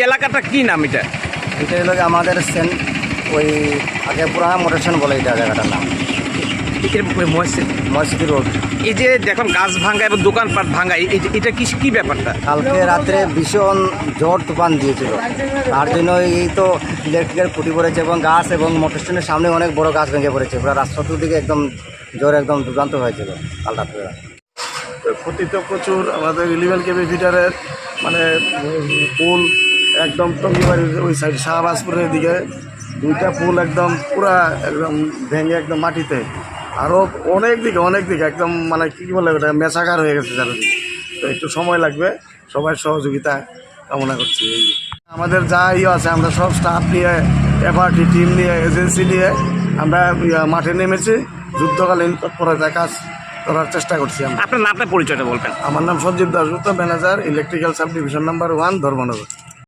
এলাকাটা কি নাম এটা? এটা হলো আমাদের সেন ওই আগে পুরানা মোটেশন বলে এটা জায়গাটার নাম। মসজিদ? মসজিদ রোড। এই যে দেখুন গাছ ভাঙ্গা এবং দোকানপাট ভাঙ্গা এই যে- এটা কি কি ব্যাপারটা? কালকে রাত্রে ভীষণ ঝড় তুফান দিয়েছিল। তার জন্য এই তো ইলেকট্রিকের খুঁটি পড়েছে এবং গাছ এবং মোটর স্ট্যান্ডের সামনে অনেক বড় গাছ ভেঙে পড়েছে। পুরো রাস্তা দিকে একদম জ্বর একদম দুর্দান্ত হয়েছিল কাল রাত্রে। ক্ষতি তো প্রচুর। আমাদের ইলেভেন কেবি ফিটারের মানে পুল একদম টঙ্গিবাড়ির ওই সাইড শাহবাজপুরের দিকে। দুইটা পুল একদম পুরা একদম ভেঙে একদম মাটিতে। আরও অনেক দিকে অনেক দিকে একদম মানে কী বলে ওটা মেশাকার হয়ে গেছে চারিদিকে। তো একটু সময় লাগবে সবাই সহযোগিতা কামনা করছি। এই আমাদের যা ইয়ে আছে আমরা সব স্টাফ নিয়ে এফআরটি টিম নিয়ে এজেন্সি নিয়ে আমরা মাঠে নেমেছি। যুদ্ধকালীন তৎপরতা কাজ করার চেষ্টা করছি আমরা। আপনার নামটা পরিচয়টা বলবেন। আমার নাম Sanjib Dasgupta manager electrical sub division number one Dharmanagar.